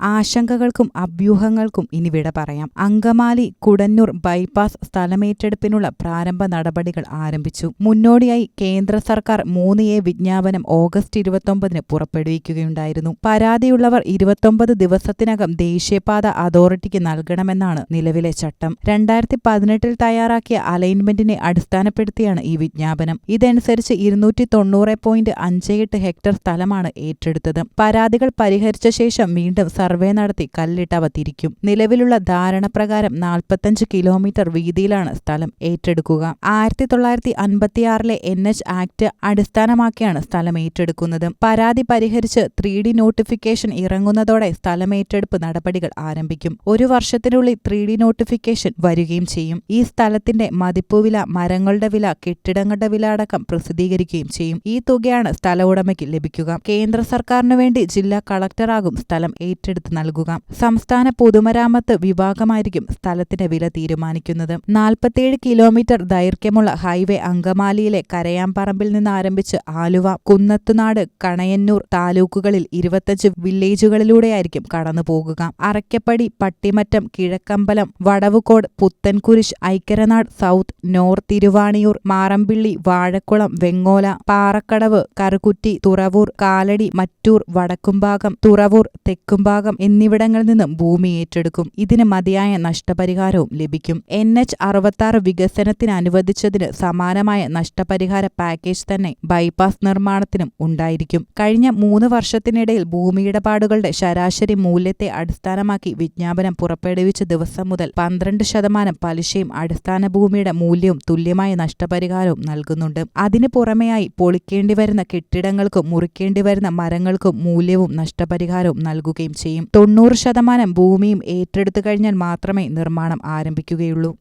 ആശങ്കകൾക്കും അഭ്യൂഹങ്ങൾക്കും ഇനി വിട പറയാം. അങ്കമാലി കുടന്നൂർ ബൈപ്പാസ് സ്ഥലമേറ്റെടുപ്പിനുള്ള പ്രാരംഭ നടപടികൾ ആരംഭിച്ചു. മുന്നോടിയായി കേന്ദ്ര സർക്കാർ മൂന്ന് എ വിജ്ഞാപനം ഓഗസ്റ്റ് ഇരുപത്തൊമ്പതിന് പുറപ്പെടുവിക്കുകയുണ്ടായിരുന്നു. പരാതിയുള്ളവർ ഇരുപത്തൊമ്പത് ദിവസത്തിനകം ദേശീയപാത അതോറിറ്റിക്ക് നൽകണമെന്നാണ് നിലവിലെ ചട്ടം. രണ്ടായിരത്തി പതിനെട്ടിൽ തയ്യാറാക്കിയ അലൈൻമെന്റിനെ അടിസ്ഥാനപ്പെടുത്തിയാണ് ഈ വിജ്ഞാപനം. ഇതനുസരിച്ച് ഇരുന്നൂറ്റി തൊണ്ണൂറ് പോയിന്റ് അഞ്ച് എട്ട് ഹെക്ടർ സ്ഥലമാണ് ഏറ്റെടുത്തത്. പരാതികൾ പരിഹരിച്ച ശേഷം വീണ്ടും സർവേ നടത്തി കല്ലിട്ടവ തിരിക്കും നിലവിലുള്ള ധാരണ പ്രകാരം നാൽപ്പത്തഞ്ച് കിലോമീറ്റർ വീതിയിലാണ് സ്ഥലം ഏറ്റെടുക്കുക. ആയിരത്തി തൊള്ളായിരത്തി അൻപത്തിയാറിലെ എൻ എച്ച് ആക്ട് അടിസ്ഥാനമാക്കിയാണ് സ്ഥലം ഏറ്റെടുക്കുന്നത്. പരാതി പരിഹരിച്ച് ത്രീ ഡി നോട്ടിഫിക്കേഷൻ ഇറങ്ങുന്നതോടെ സ്ഥലമേറ്റെടുപ്പ് നടപടികൾ ആരംഭിക്കും. ഒരു വർഷത്തിനുള്ളിൽ ത്രീ ഡി നോട്ടിഫിക്കേഷൻ വരികയും ചെയ്യും. ഈ സ്ഥലത്തിന്റെ മതിപ്പുവില മരങ്ങളുടെ വില കെട്ടിടങ്ങളുടെ വില അടക്കം പ്രസിദ്ധീകരിക്കുകയും ചെയ്യും. ഈ തുകയാണ് സ്ഥല ഉടമയ്ക്ക് ലഭിക്കുക. കേന്ദ്ര സർക്കാരിനു വേണ്ടി ജില്ലാ കളക്ടറാകും സ്ഥലം ഏറ്റെടുത്ത് നൽകുക. സംസ്ഥാന പൊതുമരാമത്ത് വിഭാഗമായിരിക്കും സ്ഥലത്തിന്റെ വില തീരുമാനിക്കുന്നത്. നാൽപ്പത്തിയേഴ് കിലോമീറ്റർ ദൈർഘ്യമുള്ള ഹൈവേ അങ്കമാലിയിലെ കരയാമ്പറമ്പിൽ നിന്ന് ആരംഭിച്ച് ആലുവ കുന്നത്തുനാട് കണയന്നൂർ താലൂക്കുകളിൽ ഇരുപത്തഞ്ച് വില്ലേജുകളിലൂടെയായിരിക്കും കടന്നു പോകുക അറയ്ക്കപ്പടി പട്ടിമറ്റം കിഴക്കമ്പലം വടവുകോട് പുത്തൻകുരിശ് ഐക്കരനാട് സൗത്ത് നോർത്ത് തിരുവാണിയൂർ മാറമ്പിള്ളി വാഴക്കുളം വെങ്ങോല പാറക്കടവ് കറുകുറ്റി തുറവൂർ കാലടി മറ്റൂർ വടക്കുംഭാഗം തുറവൂർ തെക്കുംഭാഗം എന്നിവിടങ്ങളിൽ നിന്നും ഭൂമി ഏറ്റെടുക്കും. ഇതിന് മതിയായ നഷ്ടപരിഹാരവും ലഭിക്കും. എൻ എച്ച് അറുപത്താറ് വികസനത്തിന് അനുവദിച്ചതിന് സമാനമായ നഷ്ടപരിഹാര പാക്കേജ് തന്നെ ബൈപ്പാസ് നിർമ്മാണത്തിനും ഉണ്ടായിരിക്കും. കഴിഞ്ഞ മൂന്ന് വർഷത്തിനിടയിൽ ഭൂമിയിടപാടുകളുടെ ശരാശരി മൂല്യത്തെ അടിസ്ഥാനമാക്കി വിജ്ഞാപനം പുറപ്പെടുവിച്ച ദിവസം മുതൽ പന്ത്രണ്ട് ശതമാനം പലിശയും അടിസ്ഥാന ഭൂമിയുടെ മൂല്യവും തുല്യമായ നഷ്ടപരിഹാരവും നൽകുന്നുണ്ട്. അതിനു പുറമെയായി പൊളിക്കേണ്ടി വരുന്ന കെട്ടിടങ്ങൾക്കും മുറിക്കേണ്ടി വരുന്ന മരങ്ങൾക്കും മൂല്യവും നഷ്ടപരിഹാരവും നൽകുകയും ചെയ്യും. തൊണ്ണൂറ് ശതമാനം ഭൂമിയും ഏറ്റെടുത്തു കഴിഞ്ഞാൽ മാത്രമേ നിർമ്മാണം ആരംഭിക്കുകയുള്ളൂ.